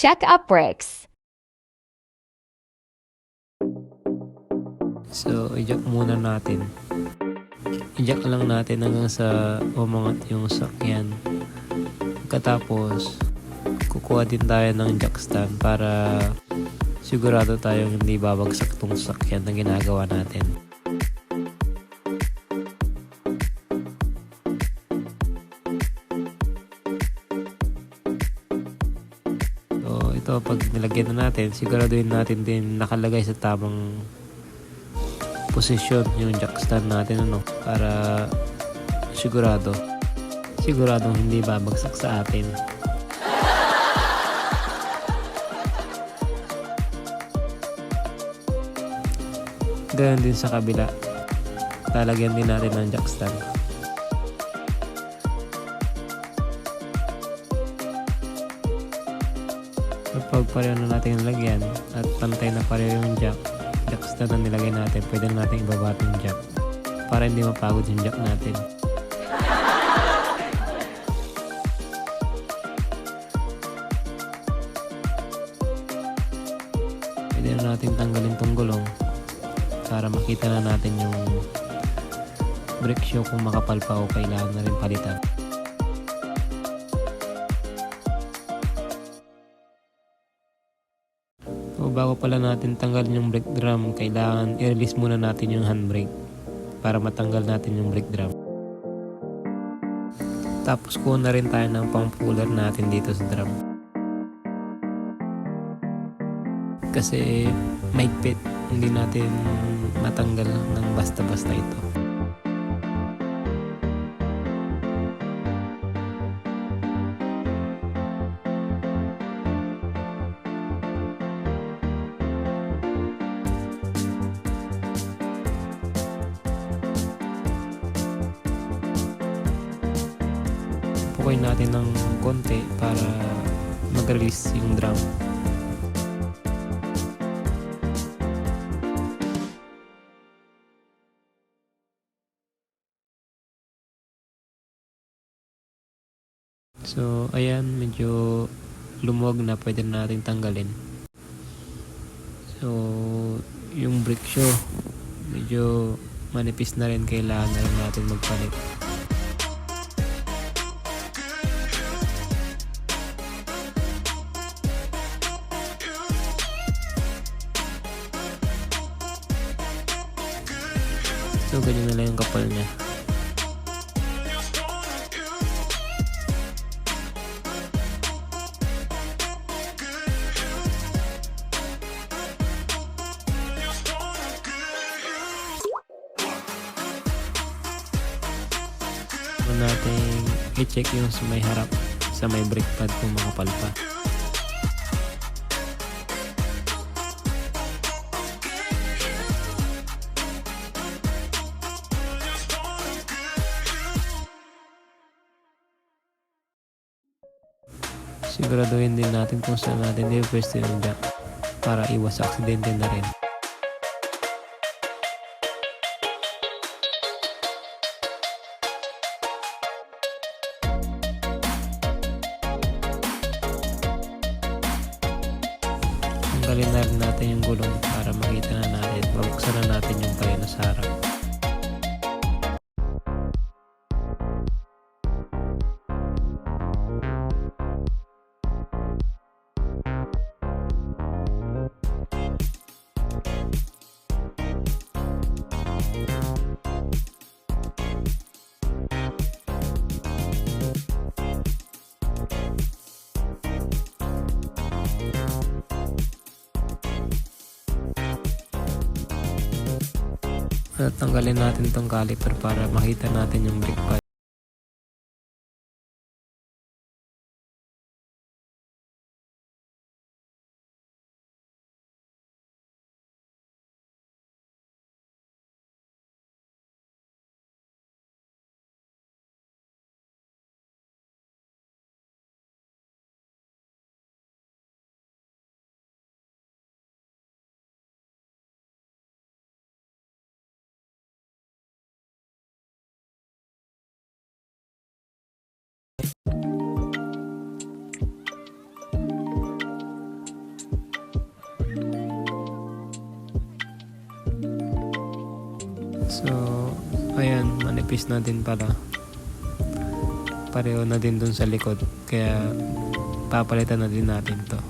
Check up brakes. So, i-jack muna natin. I-jack lang natin hanggang sa umangat yung sakyan. Pagkatapos, kukuha din tayo ng jack stand para sigurado tayong hindi babagsak tong sakyan na ginagawa natin. Ito pag nilagyan na natin, siguraduhin natin din nakalagay sa tamang posisyon yung jack stand natin ano para sigurado siguradong hindi babagsak sa atin. Ganun din sa kabila. Lalagyan din natin ng jack kapag pareho na natin nilagyan at pantay na pareho yung jack jack stand na nilagay natin pwede na natin ibaba yung jack para hindi mapagod yung jack natin. Pwede na natin tanggalin tong gulong para makita na natin yung brake shoe kung makapal pa o kailangan na rin palitan Bago pala natin tanggalin yung brake drum, kailangan i-release muna natin yung handbrake para matanggal natin yung brake drum. Tapos kuha na rin tayo ng pang puller natin dito sa drum. Kasi maigpit, hindi natin matanggal ng basta-basta ito. Pukoy natin ng konti para mag-release yung drum. So, ayan, medyo lumuwag na pwede na natin tanggalin. So, yung brake shoe, medyo manipis na rin, kailangan na rin natin magpalit. So, ganyan na lang yung kapal niya. Natin i-check yung sa may harap sa may brake pad kung makapal pa. Siguraduhin din natin kung saan natin i-pwesto yung jack para iwas aksidente na rin. Tanggalin na rin natin yung gulong para makita na natin. Mabuksan na natin yung preno sa harap. Tanggalin natin tong caliper para makita natin yung brake. So, ayan, manipis na din pala. Pareho na din dun sa likod. Kaya, papalitan na din natin to.